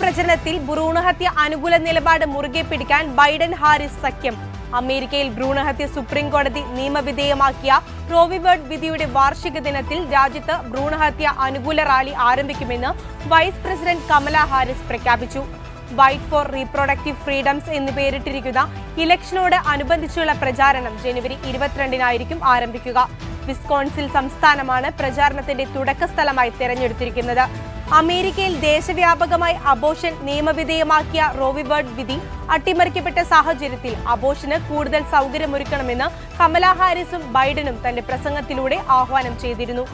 പ്രചരണത്തിൽ ഭ്രൂണഹത്യ അനുകൂല നിലപാട് മുറുകെ പിടിക്കാൻ ബൈഡൻ ഹാരിസ് സഖ്യം. അമേരിക്കയിൽ ഭ്രൂണഹത്യ സുപ്രീം കോടതി നിയമവിധേയമാക്കിയ റോവിവേർഡ് വിധിയുടെ വാർഷിക ദിനത്തിൽ രാജ്യത്ത് ഭ്രൂണഹത്യ അനുകൂല റാലി ആരംഭിക്കുമെന്ന് വൈസ് പ്രസിഡന്റ് കമല ഹാരിസ് പ്രഖ്യാപിച്ചു. വൈറ്റ് ഫോർ റീപ്രൊഡക്റ്റീവ് ഫ്രീഡംസ് എന്ന് പേരിട്ടിരിക്കുന്ന ഇലക്ഷനോട് അനുബന്ധിച്ചുള്ള പ്രചാരണം ജനുവരി ഇരുപത്തിരണ്ടിനായിരിക്കും ആരംഭിക്കുക. വിസ്കോൺസിൽ സംസ്ഥാനമാണ് പ്രചാരണത്തിന്റെ തുടക്ക സ്ഥലമായി തെരഞ്ഞെടുത്തിരിക്കുന്നത്. അമേരിക്കയിൽ ദേശവ്യാപകമായി അബോഷൻ നിയമവിധേയമാക്കിയ റോവിബേർഡ് വിധി അട്ടിമറിക്കപ്പെട്ട സാഹചര്യത്തിൽ അബോഷന് കൂടുതൽ സൗകര്യമൊരുക്കണമെന്ന് കമലാ ഹാരിസും ബൈഡനും തന്റെ പ്രസംഗത്തിലൂടെ ആഹ്വാനം ചെയ്തിരുന്നു.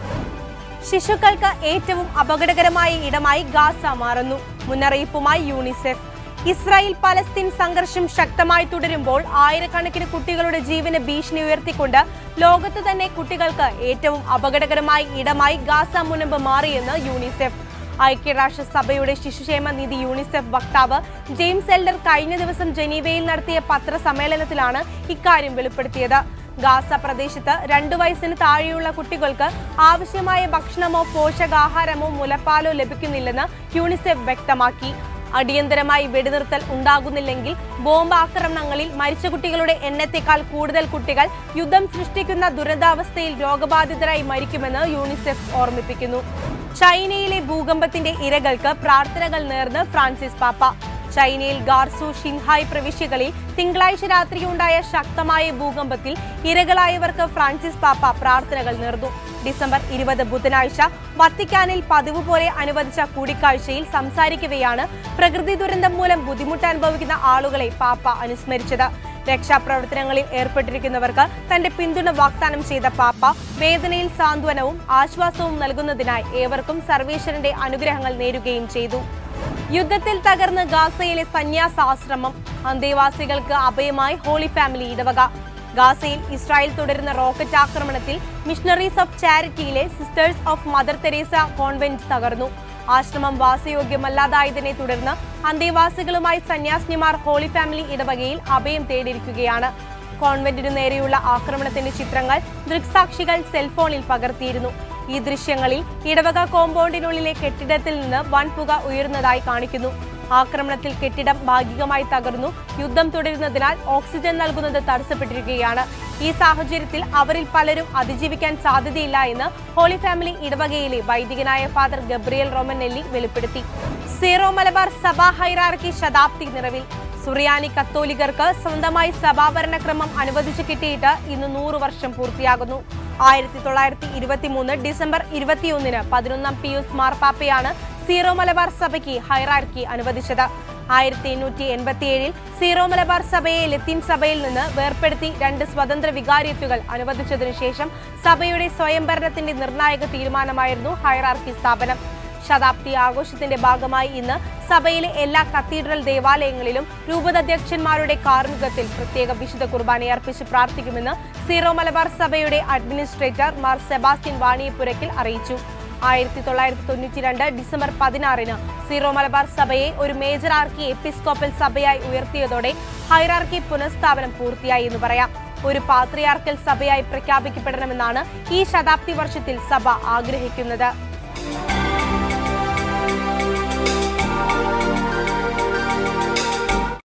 ശിശുക്കൾക്ക് ഏറ്റവും അപകടകരമായ ഇടമായി ഗാസ മാറുന്നു. മുന്നറിയിപ്പുമായി യൂണിസെഫ് ഇസ്രായേൽ പലസ്തീൻ സംഘർഷം ശക്തമായി തുടരുമ്പോൾ ആയിരക്കണക്കിന് കുട്ടികളുടെ ജീവന് ഭീഷണി ഉയർത്തിക്കൊണ്ട് ലോകത്ത് തന്നെ കുട്ടികൾക്ക് ഏറ്റവും അപകടകരമായ ഇടമായി ഗാസ മുനമ്പ് മാറിയെന്ന് യൂണിസെഫ് ഐക്യരാഷ്ട്രസഭയുടെ ശിശുക്ഷേമ നിധി യൂണിസെഫ് വക്താവ് ജെയിംസ് എൽഡർ കഴിഞ്ഞ ദിവസം ജനീവയിൽ നടത്തിയ പത്രസമ്മേളനത്തിലാണ് ഇക്കാര്യം വെളിപ്പെടുത്തിയത്. ഗാസ പ്രദേശത്ത് രണ്ടു വയസ്സിന് താഴെയുള്ള കുട്ടികൾക്ക് ആവശ്യമായ ഭക്ഷണമോ പോഷകാഹാരമോ മുലപ്പാലോ ലഭിക്കുന്നില്ലെന്ന് യൂണിസെഫ് വ്യക്തമാക്കി. അടിയന്തരമായി വെടിനിർത്തൽ ഉണ്ടാകുന്നില്ലെങ്കിൽ ബോംബ് ആക്രമണങ്ങളിൽ മരിച്ച കുട്ടികളുടെ എണ്ണത്തേക്കാൾ കൂടുതൽ കുട്ടികൾ യുദ്ധം സൃഷ്ടിക്കുന്ന ദുരന്താവസ്ഥയിൽ രോഗബാധിതരായി മരിക്കുമെന്ന് യൂണിസെഫ് ഓർമ്മിപ്പിക്കുന്നു. ചൈനയിലെ ഭൂകമ്പത്തിന്റെ ഇരകൾക്ക് പ്രാർത്ഥനകൾ നേർന്ന് ഫ്രാൻസിസ് പാപ്പ. ചൈനയിൽ ഗാർസു ഷിൻഹായ് പ്രവിശ്യകളിൽ തിങ്കളാഴ്ച രാത്രിയുണ്ടായ ശക്തമായ ഭൂകമ്പത്തിൽ ഇരകളായവർക്ക് ഫ്രാൻസിസ് പാപ്പ പ്രാർത്ഥനകൾ നേർന്നു. ഡിസംബർ ഇരുപത് ബുധനാഴ്ച വത്തിക്കാനിൽ പതിവ് പോലെ അനുവദിച്ച കൂടിക്കാഴ്ചയിൽ സംസാരിക്കവെയാണ് പ്രകൃതി ദുരന്തം മൂലം ബുദ്ധിമുട്ട് അനുഭവിക്കുന്ന ആളുകളെ പാപ്പ അനുസ്മരിച്ചത്. രക്ഷാപ്രവർത്തനങ്ങളിൽ ഏർപ്പെട്ടിരിക്കുന്നവർക്ക് തന്റെ പിന്തുണ വാഗ്ദാനം ചെയ്ത പാപ്പ വേദനയിൽ സാന്ത്വനവും ആശ്വാസവും നൽകുന്നതിനായി ഏവർക്കും സർവേശ്വരന്റെ അനുഗ്രഹങ്ങൾ നേരുകയും ചെയ്തു. യുദ്ധത്തിൽ തകർന്ന് ഗാസയിലെ സന്യാസാശ്രമം അന്തേവാസികൾക്ക് അഭയമായി ഹോളി ഫാമിലി ഇടവക. ഗാസയിൽ ഇസ്രായേൽ തുടരുന്ന റോക്കറ്റ് ആക്രമണത്തിൽ missionaries of ചാരിറ്റിയിലെ sisters of Mother Teresa convent തകർന്നു. ആശ്രമം വാസയോഗ്യമല്ലാതായതിനെ തുടർന്ന് അന്തേവാസികളുമായി സന്യാസിനിമാർ ഹോളി ഫാമിലി ഇടവകയിൽ അഭയം തേടിയിരിക്കുകയാണ്. കോൺവെന്റിനു നേരെയുള്ള ആക്രമണത്തിന്റെ ചിത്രങ്ങൾ ദൃക്സാക്ഷികൾ സെൽഫോണിൽ പകർത്തിയിരുന്നു. ഈ ദൃശ്യങ്ങളിൽ ഇടവക കോമ്പൗണ്ടിനുള്ളിലെ കെട്ടിടത്തിൽ നിന്ന് വൻ പുക ഉയരുന്നതായി കാണിക്കുന്നു. ആക്രമണത്തിൽ കെട്ടിടം ഭാഗികമായി തകർന്നു. യുദ്ധം തുടരുന്നതിനാൽ ഓക്സിജൻ നൽകുന്നത് തടസ്സപ്പെട്ടിരിക്കുകയാണ്. ഈ സാഹചര്യത്തിൽ അവരിൽ പലരും അതിജീവിക്കാൻ സാധ്യതയില്ല എന്ന് ഹോളി ഫാമിലി ഇടവകയിലെ വൈദികനായ ഫാദർ ഗബ്രിയൽ റോമനെല്ലി വെളിപ്പെടുത്തി. സീറോ മലബാർ സഭാ ഹൈറാർക്കി ശതാബ്ദി നിറവിൽ. സുറിയാനി കത്തോലിക്കർക്ക് സ്വന്തമായി സഭാഭരണക്രമം അനുവദിച്ചു കിട്ടിയിട്ട് ഇന്ന് നൂറു വർഷം പൂർത്തിയാകുന്നു. ആയിരത്തി തൊള്ളായിരത്തി ഇരുപത്തി മൂന്ന് ഡിസംബർ ഇരുപത്തിയൊന്നിന് പതിനൊന്നാം പിയൂസ് മാർപ്പാപ്പയാണ് സീറോ മലബാർ സഭയ്ക്ക് ഹൈറാർക്കി അനുവദിച്ചത്. ആയിരത്തി എണ്ണൂറ്റി എൺപത്തി ഏഴിൽ സീറോ മലബാർ സഭയെ ലത്തീൻ സഭയിൽ നിന്ന് വേർപ്പെടുത്തി രണ്ട് സ്വതന്ത്ര വികാരിയത്തുകൾ അനുവദിച്ചതിനു ശേഷം സഭയുടെ സ്വയംഭരണത്തിന്റെ നിർണായക തീരുമാനമായിരുന്നു ഹൈറാർക്കി സ്ഥാപനം. ശതാബ്ദി ആഘോഷത്തിന്റെ ഭാഗമായി ഇന്ന് സഭയിലെ എല്ലാ കത്തീഡ്രൽ ദേവാലയങ്ങളിലും രൂപതാധ്യക്ഷന്മാരുടെ കാർമ്മികത്തിൽ പ്രത്യേക വിശുദ്ധ കുർബാന അർപ്പിച്ച് പ്രാർത്ഥിക്കുമെന്ന് സീറോ മലബാർ സഭയുടെ അഡ്മിനിസ്ട്രേറ്റർ മാർ സെബാസ്റ്റ്യൻ വാണിയപ്പുരക്കിൽ അറിയിച്ചു. ആയിരത്തി തൊള്ളായിരത്തി തൊണ്ണൂറ്റി രണ്ട് ഡിസംബർ പതിനാറിന് സീറോ മലബാർ സഭയെ ഒരു മേജർ ആർക്കി എപ്പിസ്കോപ്പൽ സഭയായി ഉയർത്തിയതോടെ ഹൈറാർക്കി പുനഃസ്ഥാപനം പൂർത്തിയായി എന്ന് പറയാം. ഒരു പാത്രിയാർക്കൽ സഭയായി പ്രഖ്യാപിക്കപ്പെടണമെന്നാണ് ഈ ശതാബ്ദി വർഷത്തിൽ സഭ ആഗ്രഹിക്കുന്നത്.